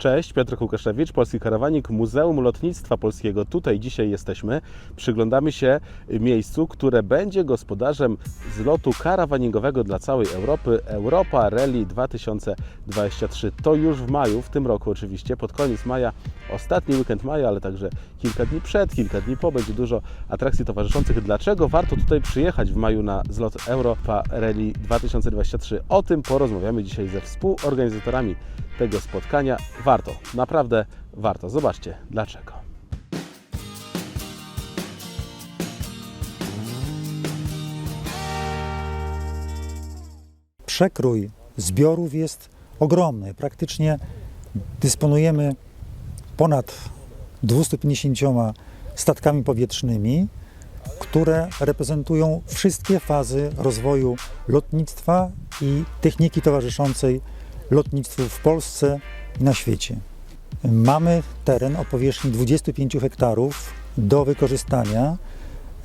Cześć, Piotr Łukaszewicz, Polski Karawanik, Muzeum Lotnictwa Polskiego. Tutaj dzisiaj jesteśmy. Przyglądamy się miejscu, które będzie gospodarzem zlotu karawaningowego dla całej Europy Europa Rally 2023. To już w maju, w tym roku oczywiście, pod koniec maja, ostatni weekend maja, ale także kilka dni przed, kilka dni po, będzie dużo atrakcji towarzyszących. Dlaczego warto tutaj przyjechać w maju na zlot Europa Rally 2023? O tym porozmawiamy dzisiaj ze współorganizatorami tego spotkania. Warto, naprawdę warto. Zobaczcie dlaczego. przekrój zbiorów jest ogromny. Praktycznie dysponujemy ponad 250 statkami powietrznymi, które reprezentują wszystkie fazy rozwoju lotnictwa i techniki towarzyszącej lotnictwu w Polsce i na świecie. Mamy teren o powierzchni 25 hektarów do wykorzystania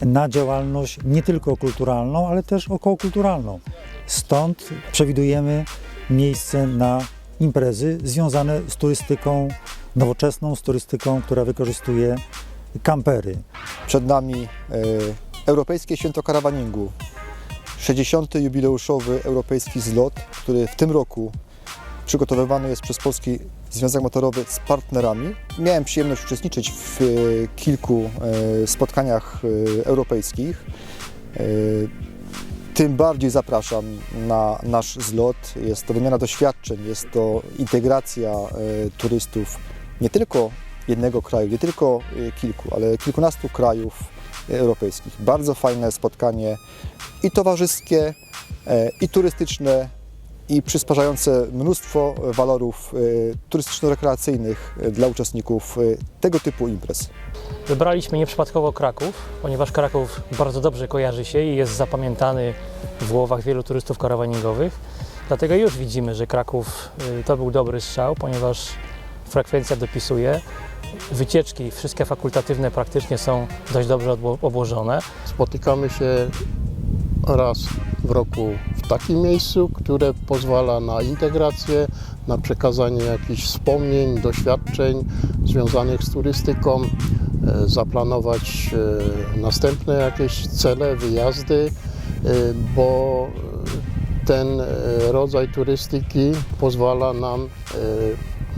na działalność nie tylko kulturalną, ale też okołokulturalną. Stąd przewidujemy miejsce na imprezy związane z turystyką nowoczesną, z turystyką, która wykorzystuje kampery. Przed nami e, Europejskie Święto Karawaningu, 60. jubileuszowy europejski zlot, który w tym roku przygotowywany jest przez Polski Związek Motorowy z partnerami. Miałem przyjemność uczestniczyć w e, kilku e, spotkaniach e, europejskich. Tym bardziej zapraszam na nasz zlot. Jest to wymiana doświadczeń, jest to integracja turystów nie tylko jednego kraju, nie tylko kilku, ale kilkunastu krajów europejskich. Bardzo fajne spotkanie i towarzyskie, i turystyczne, i przysparzające mnóstwo walorów e, turystyczno-rekreacyjnych e, dla uczestników e, tego typu imprez. Wybraliśmy nieprzypadkowo Kraków, ponieważ Kraków bardzo dobrze kojarzy się i jest zapamiętany w głowach wielu turystów karawaningowych. Dlatego już widzimy, że Kraków y, to był dobry strzał, ponieważ frekwencja dopisuje. Wycieczki, wszystkie fakultatywne praktycznie są dość dobrze obłożone. Spotykamy się raz w roku w takim miejscu, które pozwala na integrację, na przekazanie jakichś wspomnień, doświadczeń związanych z turystyką, e, zaplanować e, następne jakieś cele, wyjazdy, e, bo ten rodzaj turystyki pozwala nam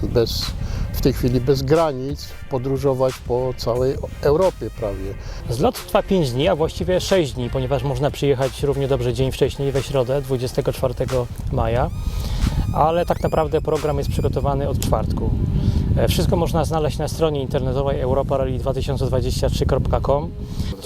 bez, w tej chwili bez granic podróżować po całej Europie prawie. Zlot trwa 5 dni, a właściwie 6 dni, ponieważ można przyjechać równie dobrze dzień wcześniej, we środę, 24 maja, ale tak naprawdę program jest przygotowany od czwartku. E, Wszystko można znaleźć na stronie internetowej europarally2023.com.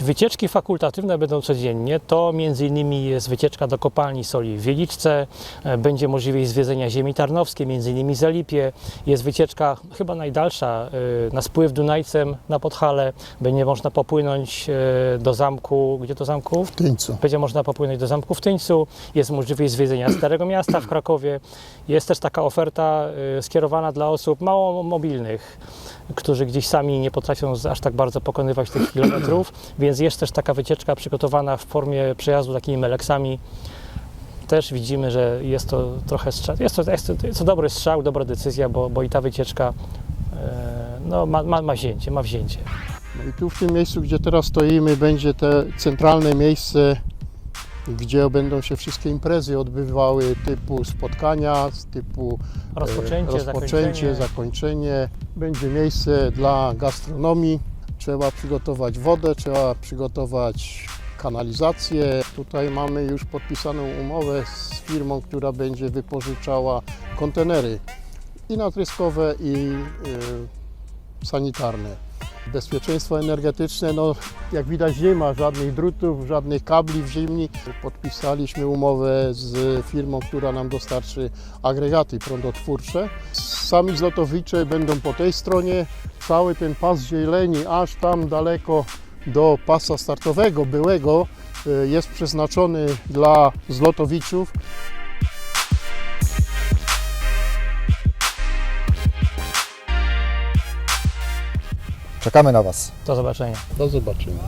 Wycieczki fakultatywne będą codziennie. To m.in. jest wycieczka do kopalni soli w Wieliczce, e, będzie możliwość zwiedzenia ziemi tarnowskiej, m.in. Zalipie. Jest wycieczka chyba najdalsza e, na spływ Dunajcem na Podhale. Będzie można popłynąć do zamku, gdzie to zamku? W Tyńcu. Będzie można popłynąć do zamku w Tyńcu, jest możliwość zwiedzenia Starego Miasta w Krakowie. Jest też taka oferta y, skierowana dla osób mało mobilnych, którzy gdzieś sami nie potrafią aż tak bardzo pokonywać tych kilometrów, więc jest też taka wycieczka przygotowana w formie przejazdu takimi meleksami. Też widzimy, że jest to trochę strzał. Jest to, jest to, jest to dobry strzał, dobra decyzja, bo, bo i ta wycieczka e, no, ma, ma, ma wzięcie, ma wzięcie. No i tu w tym miejscu, gdzie teraz stoimy, będzie te centralne miejsce, gdzie będą się wszystkie imprezy odbywały typu spotkania, typu e, Rozpoczęcie, rozpoczęcie zakończenie. zakończenie. Będzie miejsce dla gastronomii. Trzeba przygotować wodę, trzeba przygotować kanalizację. Tutaj mamy już podpisaną umowę z firmą, która będzie wypożyczała kontenery i natryskowe, i y, sanitarne. Bezpieczeństwo energetyczne, no jak widać nie ma żadnych drutów, żadnych kabli w ziemi. Podpisaliśmy umowę z firmą, która nam dostarczy agregaty prądotwórcze. Sami zlotowicze będą po tej stronie. Cały ten pas zieleni, aż tam daleko do pasa startowego byłego y, jest przeznaczony dla zlotowiczów. Czekamy na Was. Do zobaczenia. Do zobaczenia.